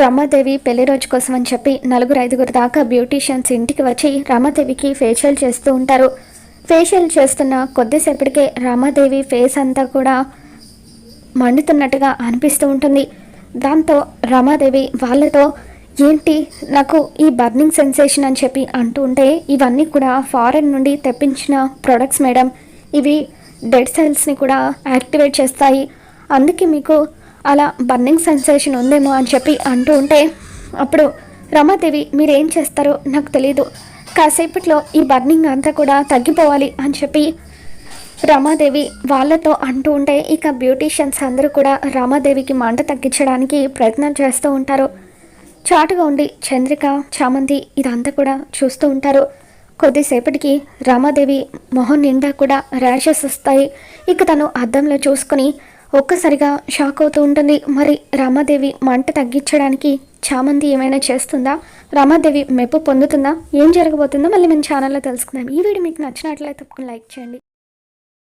రమాదేవి పెళ్ళి రోజు కోసం అని చెప్పి నలుగురు ఐదుగురు దాకా బ్యూటీషియన్స్ ఇంటికి వచ్చి రమాదేవికి ఫేషియల్ చేస్తూ ఉంటారు. ఫేషియల్ చేస్తున్న కొద్దిసేపటికే రమాదేవి ఫేస్ అంతా కూడా మండుతున్నట్టుగా అనిపిస్తూ ఉంటుంది. దాంతో రమాదేవి వాళ్ళతో ఏంటి నాకు ఈ బర్నింగ్ సెన్సేషన్ అని చెప్పి అంటూ ఉంటే ఇవన్నీ కూడా ఫారెన్ నుండి తెప్పించిన ప్రొడక్ట్స్ మేడం. ఇవి డెడ్ సెల్స్ని కూడా యాక్టివేట్ చేస్తాయి. అందుకే మీకు అలా బర్నింగ్ సెన్సేషన్ ఉందేమో అని చెప్పి అంటూ ఉంటే అప్పుడు రమాదేవి మీరేం చేస్తారో నాకు తెలియదు కాసేపట్లో ఈ బర్నింగ్ అంతా కూడా తగ్గిపోవాలి అని చెప్పి రమాదేవి వాళ్ళతో అంటూ ఉంటే ఇక బ్యూటీషియన్స్ అందరూ కూడా రమాదేవికి మంట తగ్గించడానికి ప్రయత్నం చేస్తూ ఉంటారు. చాటుగా ఉండి చంద్రిక చామంతి ఇదంతా కూడా చూస్తూ ఉంటారు. కొద్దిసేపటికి రమాదేవి మొహం నిండా కూడా ర్యాషెస్ వస్తాయి. ఇక తను అద్దంలో చూసుకుని ఒక్కసారిగా షాక్ అవుతూ ఉంటుంది. మరి రమాదేవి మంట తగ్గించడానికి చామంతి ఏమైనా చేస్తుందా? రమాదేవి మెప్పు పొందుతుందా? ఏం జరగబోతుందో మళ్ళీ మన ఛానల్లో తెలుసుకుందాం. ఈ వీడియో మీకు నచ్చినట్లయితే తప్పకుండా లైక్ చేయండి.